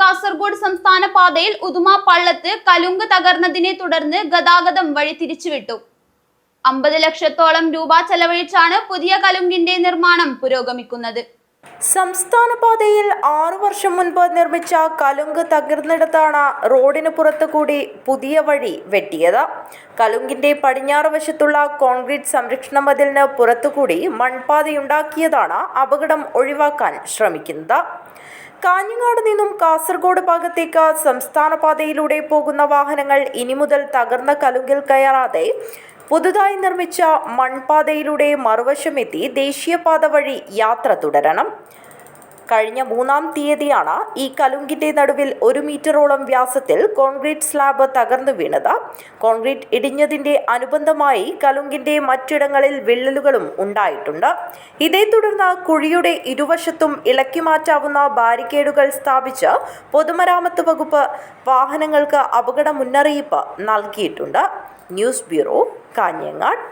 കാസർഗോഡ് സംസ്ഥാന പാതയിൽ ഉദുമ പള്ളത്ത് കലുങ്ക് തകർന്നതിനെ തുടർന്ന് ഗതാഗതം വഴി തിരിച്ചുവിട്ടു. അമ്പത് ലക്ഷത്തോളം രൂപ ചെലവഴിച്ചാണ് പുതിയ കലുങ്കിന്റെ നിർമ്മാണം പുരോഗമിക്കുന്നത്. സംസ്ഥാന പാതയിൽ ആറു വർഷം മുൻപ് നിർമ്മിച്ച കലുങ്ക് തകർന്നിടത്താണ് റോഡിന് പുറത്തു കൂടി പുതിയ വഴി വെട്ടിയത്. കലുങ്കിന്റെ പടിഞ്ഞാറ് വശത്തുള്ള കോൺക്രീറ്റ് സംരക്ഷണ മതിലിന് പുറത്തുകൂടി മൺപാതയുണ്ടാക്കിയതാണ് അപകടം ഒഴിവാക്കാൻ ശ്രമിക്കുന്നത്. കാഞ്ഞങ്ങാട് നിന്നും കാസർഗോഡ് ഭാഗത്തേക്ക് സംസ്ഥാനപാതയിലൂടെ പോകുന്ന വാഹനങ്ങൾ ഇനി മുതൽ തകർന്ന കലുങ്കിൽ കയറാതെ പുതുതായി നിർമ്മിച്ച മൺപാതയിലൂടെ മറുവശമെത്തി ദേശീയപാത വഴി യാത്ര തുടരണം. കഴിഞ്ഞ മൂന്നാം തീയതിയാണ് ഈ കലുങ്കിന്റെ നടുവിൽ ഒരു മീറ്ററോളം വ്യാസത്തിൽ കോൺക്രീറ്റ് സ്ലാബ് തകർന്നു വീണത്. കോൺക്രീറ്റ് ഇടിഞ്ഞതിന്റെ അനുബന്ധമായി കലുങ്കിന്റെ മറ്റിടങ്ങളിൽ വിള്ളലുകളും ഉണ്ടായിട്ടുണ്ട്. ഇതേ തുടർന്ന് കുഴിയുടെ ഇരുവശത്തും ഇളക്കി മാറ്റാവുന്ന ബാരിക്കേഡുകൾ സ്ഥാപിച്ച് പൊതുമരാമത്ത് വകുപ്പ് വാഹനങ്ങൾക്ക് അപകട മുന്നറിയിപ്പ് നൽകിയിട്ടുണ്ട്. News bureau Kanhangad.